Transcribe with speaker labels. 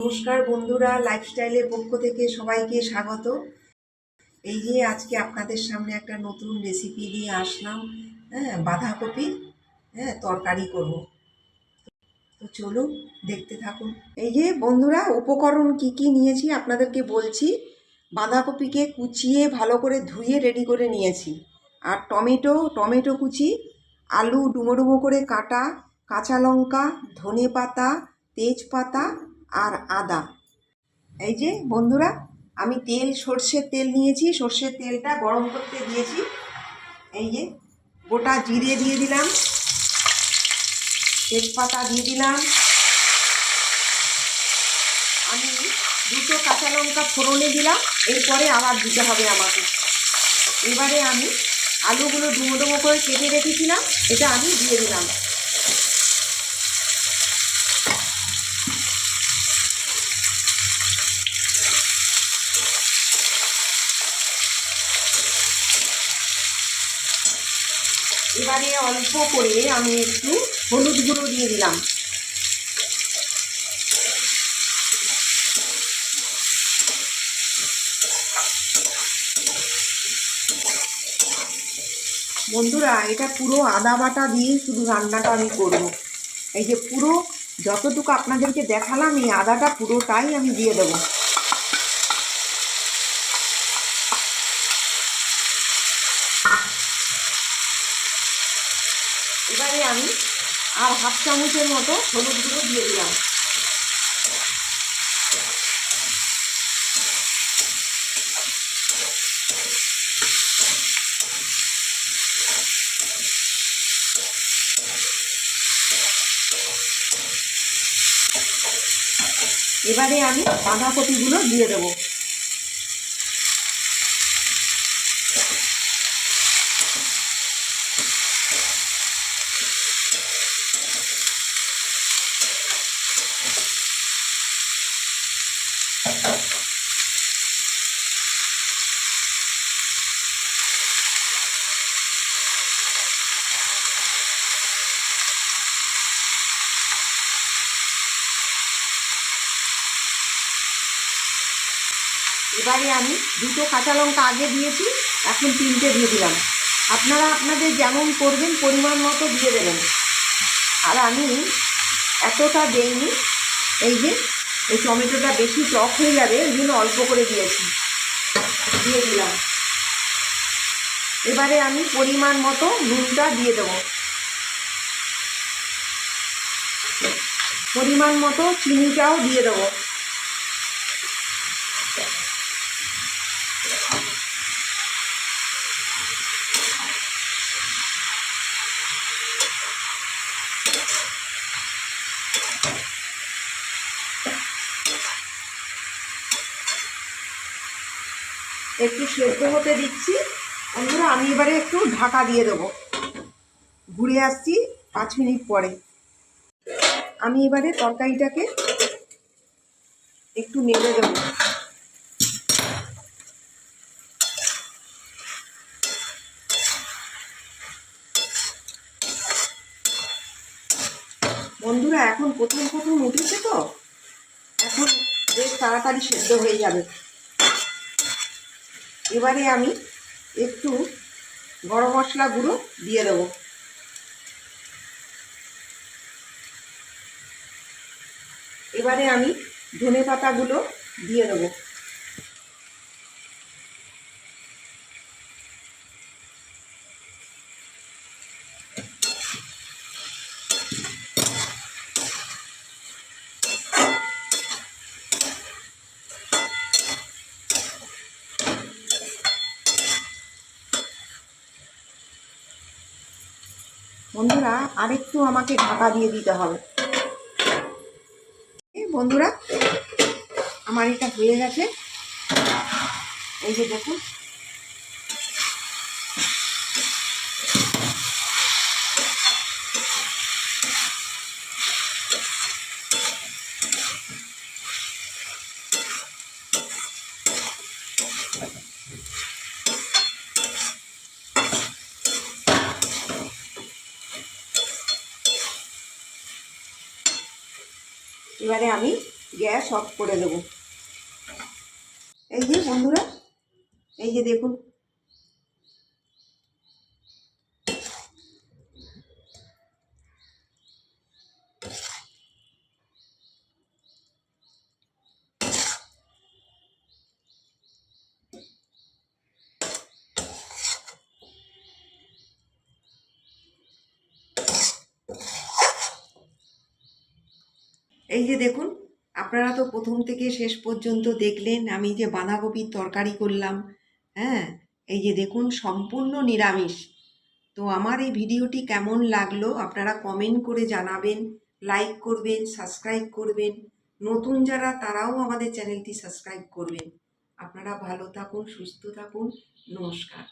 Speaker 1: নমস্কার বন্ধুরা লাইফস্টাইলের পক্ষ থেকে সবাইকে স্বাগত। এই যে আজকে আপনাদের সামনে একটা নতুন রেসিপি দিয়ে আসলাম। হ্যাঁ বাঁধাকপি হ্যাঁ তরকারি করব। তো চলুন, দেখতে থাকুন। এই যে বন্ধুরা, উপকরণ কি কি নিয়েছি আপনাদেরকে বলছি। বাঁধাকপিকে কুচিয়ে ভালো করে ধুয়ে রেডি করে নিয়েছি। আর টমেটো টমেটো কুচি, আলু ডুমো ডুমো করে কাটা, কাঁচা লঙ্কা ধনে পাতা তেজপাতা আর আদা। এই যে, বন্ধুরা, আমি তেল, সর্ষের তেল নিয়েছি। সর্ষের তেলটা গরম করতে দিয়েছি। এই যে, গোটা জিরে দিয়ে দিলাম। তেজপাতা দিয়ে দিলাম। আমি দুটো কাঁচা লঙ্কা ফোড়নে দিলাম। এরপরে আবার দিতে হবে আমাকে। এবারে আমি আলুগুলো ডুমো ডুমো করে কেটে রেখেছিলাম। এটা আমি দিয়ে দিলাম। এবারে অল্প করে আমি একটু হলুদ গুঁড়ো দিয়ে দিলাম। বন্ধুরা, এটা পুরো আদা বাটা দিয়ে শুধু রান্নাটা আমি করব। এই যে পুরো, যতটুকু আপনাদেরকে দেখালাম, এই আদাটা পুরোটাই আমি দিয়ে দেবো। এবারে আমি আর হাফ চামচের মতো হলুদ গুঁড়ো দিয়ে দিলাম। এবারে আমি বাঁধাকপিগুলো দিয়ে দেবো। এবারে আমি দুটো কাঁচা লঙ্কা আগে দিয়েছি, এখন তিনটে দিয়ে দিলাম। আপনারা আপনাদের যেমন করবেন পরিমাণ মতো দিয়ে দেবেন। আর আমি এতটা দেইনি, এই যে এই টমেটোটা বেশি টক হয়ে যাবে ওই জন্য অল্প করে দিয়েছি। দিয়ে দিলাম। এবারে আমি পরিমাণ মতো নুনটা দিয়ে দেবো। পরিমাণ মতো চিনিটাও দিয়ে দেবো। একটু সেদ্ধ হতে দিচ্ছি। বন্ধুরা, আমি এবারে একটু ঢাকা দিয়ে দেবো। ঘুরে আসছি পাঁচ মিনিট পরে। আমি এবারে তরকারিটাকে একটু নেড়ে দেবো। বন্ধুরা, এখন প্রথম প্রথম উঠেছে তো? এখন বেশ তাড়াতাড়ি সেদ্ধ হয়ে যাবে। এবারে আমি একটু গরম মশলা গুঁড়ো দিয়ে দেবো। এবারে আমি ধনে পাতাগুলো দিয়ে দেবো। বন্ধুরা, আরেকটু আমাকে ঢাকা দিয়ে দিতে হবে। বন্ধুরা, আমার এটা হয়ে গেছে। এই যে দেখুন এবারে আমি গ্যাস অফ করে দেবো। এই যে বন্ধুরা এই যে দেখুন এই যে দেখুন, আপনারা তো প্রথম থেকে শেষ পর্যন্ত দেখলেন আমি যে বাঁধাকপির তরকারি করলাম হ্যাঁ? এই যে দেখুন, সম্পূর্ণ নিরামিষ। তো আমার এই ভিডিওটি কেমন লাগল আপনারা কমেন্ট করে জানাবেন লাইক করবেন সাবস্ক্রাইব করবেন। নতুন যারা তারাও আমাদের চ্যানেলটি সাবস্ক্রাইব করবেন। আপনারা ভালো থাকুন, সুস্থ থাকুন। নমস্কার।